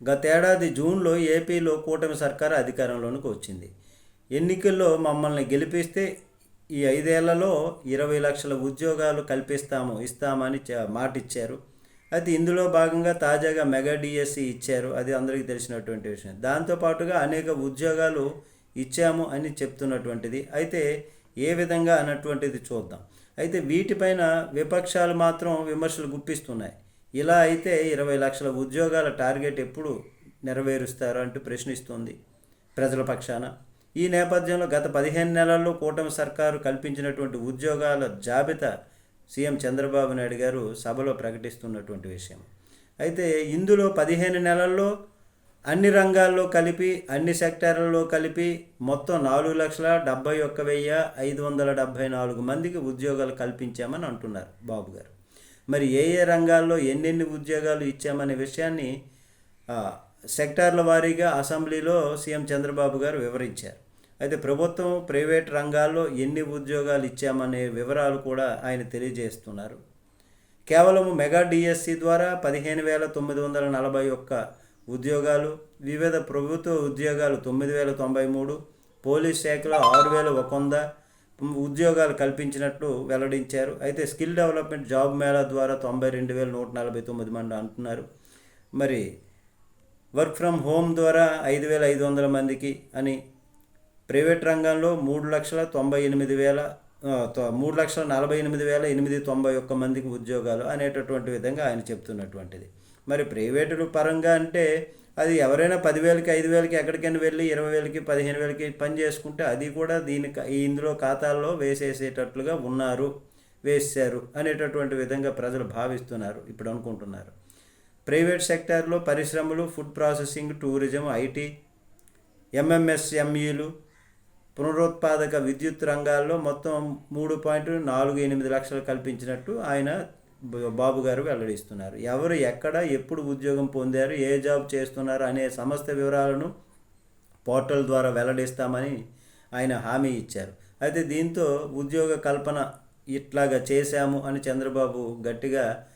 గతేడాది జూన్లో ఏపీలో కూటమి సర్కారు అధికారంలోనికి వచ్చింది. ఎన్నికల్లో మమ్మల్ని గెలిపిస్తే ఈ ఐదేళ్ళలో ఇరవై లక్షల ఉద్యోగాలు కల్పిస్తాము ఇస్తామని మాట ఇచ్చారు అయితే ఇందులో భాగంగా తాజాగా మెగా డిఎస్సి ఇచ్చారు. అది అందరికీ తెలిసినటువంటి విషయం. దాంతోపాటుగా అనేక ఉద్యోగాలు ఇచ్చాము అని చెప్తున్నటువంటిది. అయితే ఏ విధంగా అన్నటువంటిది చూద్దాం. అయితే వీటిపైన విపక్షాలు మాత్రం విమర్శలు గుప్పిస్తున్నాయి. ఇలా అయితే ఇరవై లక్షల ఉద్యోగాల టార్గెట్ ఎప్పుడు నెరవేరుస్తారు అంటూ ప్రశ్నిస్తోంది ప్రజల పక్షాన. ఈ నేపథ్యంలో గత పదిహేను నెలల్లో కూటమి సర్కారు కల్పించినటువంటి ఉద్యోగాల జాబితా సీఎం చంద్రబాబు నాయుడు గారు సభలో ప్రకటిస్తున్నటువంటి విషయం. అయితే ఇందులో పదిహేను నెలల్లో అన్ని రంగాల్లో కలిపి అన్ని సెక్టార్లలో కలిపి మొత్తం నాలుగు లక్షల డెబ్బై ఒక్క వెయ్యి ఐదు వందల డెబ్బై నాలుగు మందికి ఉద్యోగాలు కల్పించామని అంటున్నారు బాబు గారు. మరి ఏ ఏ రంగాల్లో ఎన్నెన్ని ఉద్యోగాలు ఇచ్చామనే విషయాన్ని సెక్టార్ల వారీగా అసెంబ్లీలో సీఎం చంద్రబాబు గారు వివరించారు. అయితే ప్రభుత్వం ప్రైవేట్ రంగాల్లో ఎన్ని ఉద్యోగాలు ఇచ్చామనే వివరాలు కూడా ఆయన తెలియజేస్తున్నారు. కేవలం మెగా డిఎస్సి ద్వారా పదిహేను వేల తొమ్మిది వందల నలభై ఒక్క ఉద్యోగాలు వివిధ ప్రభుత్వ ఉద్యోగాలు తొమ్మిది వేల తొంభై మూడు పోలీస్ శాఖలో ఆరు వేల ఒక వంద ఉద్యోగాలు కల్పించినట్లు వెల్లడించారు. అయితే స్కిల్ డెవలప్మెంట్ జాబ్ మేళా ద్వారా తొంభై రెండు వేల నూట నలభై తొమ్మిది మంది అంటున్నారు. మరి వర్క్ ఫ్రమ్ హోమ్ ద్వారా ఐదు వేల ఐదు వందల మందికి అని ప్రైవేట్ రంగంలో మూడు లక్షల తొంభై ఎనిమిది వేల తొ- మూడు లక్షల నలభై ఎనిమిది వేల ఎనిమిది తొంభై ఒక్క మందికి ఉద్యోగాలు అనేటటువంటి విధంగా ఆయన చెప్తున్నటువంటిది. మరి ప్రైవేటు పరంగా అంటే అది ఎవరైనా పదివేలకి ఐదు వేలకి ఎక్కడికైనా వెళ్ళి ఇరవై వేలకి పదిహేను వేలకి పని చేసుకుంటే అది కూడా దీని ఈ ఇందులో ఖాతాల్లో వేసేసేటట్లుగా ఉన్నారు వేశారు అనేటటువంటి విధంగా ప్రజలు భావిస్తున్నారు ఇప్పుడు అనుకుంటున్నారు. ప్రైవేట్ సెక్టార్లో పరిశ్రమలు ఫుడ్ ప్రాసెసింగ్ టూరిజం ఐటీ ఎంఎంఎస్ఎంఈలు పునరుత్పాదక విద్యుత్ రంగాల్లో మొత్తం మూడు పాయింట్ నాలుగు ఎనిమిది లక్షలు కల్పించినట్టు ఆయన బాబు గారు వెల్లడిస్తున్నారు. ఎవరు ఎక్కడ ఎప్పుడు ఉద్యోగం పొందారు ఏ జాబ్ చేస్తున్నారు అనే సమస్త వివరాలను పోర్టల్ ద్వారా వెల్లడిస్తామని ఆయన హామీ ఇచ్చారు. అయితే దీంతో ఉద్యోగ కల్పన ఇట్లాగా చేశాము అని చంద్రబాబు గట్టిగా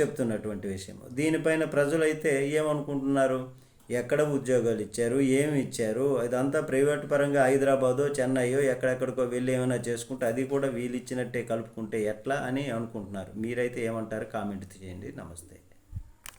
చెప్తున్నటువంటి విషయం దీనిపైన ప్రజలైతే ఏమనుకుంటున్నారు? ఎక్కడ ఉద్యోగాలు ఇచ్చారు ఏమి ఇచ్చారు ఇదంతా ప్రైవేట్ పరంగా హైదరాబాదో చెన్నైయో ఎక్కడెక్కడికో వెళ్ళి ఏమైనా చేసుకుంటే అది కూడా వీళ్ళు ఇచ్చినట్టే కలుపుకుంటే ఎట్లా అని అనుకుంటున్నారు. మీరైతే ఏమంటారు కామెంట్ చేయండి. నమస్తే.